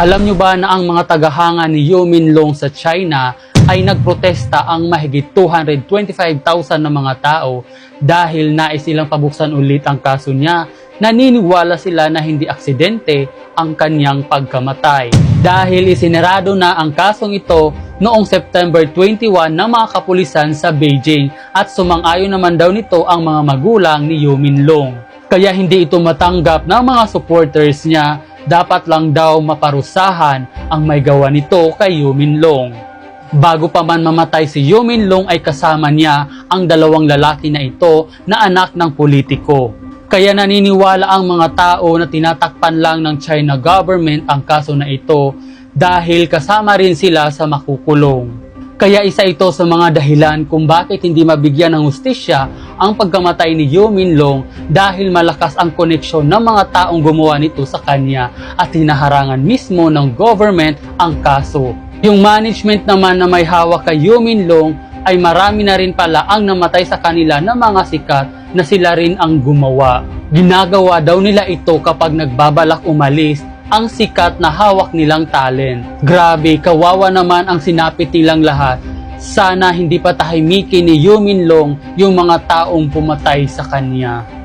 Alam nyo ba na ang mga tagahanga ni Yumin Long sa China ay nagprotesta ang mahigit 225,000 na mga tao dahil nais silang pabuksan ulit ang kaso niya. Naniniwala sila na hindi aksidente ang kanyang pagkamatay. Dahil isinarado na ang kasong ito noong September 21 ng mga kapulisan sa Beijing at sumang-ayon naman daw nito ang mga magulang ni Yumin Long. Kaya hindi ito matanggap ng mga supporters niya dapat lang daw maparusahan ang may gawa nito kay Yumin Long. Bago pa man mamatay si Yumin Long ay kasama niya ang dalawang lalaki na ito na anak ng politiko. Kaya naniniwala ang mga tao na tinatakpan lang ng China government ang kaso na ito dahil kasama rin sila sa makukulong. Kaya isa ito sa mga dahilan kung bakit hindi mabigyan ng hustisya ang pagkamatay ni Yumin Long dahil malakas ang koneksyon ng mga taong gumawa nito sa kanya at hinaharangan mismo ng government ang kaso. Yung management naman na may hawak kay Yumin Long ay marami na rin pala ang namatay sa kanila na mga sikat na sila rin ang gumawa. Ginagawa daw nila ito kapag nagbabalak umalis ang sikat na hawak nilang talent. Grabe, kawawa naman ang sinapit nilang lahat. Sana hindi pa tahimikin ni Yumin Long yung mga taong pumatay sa kanya.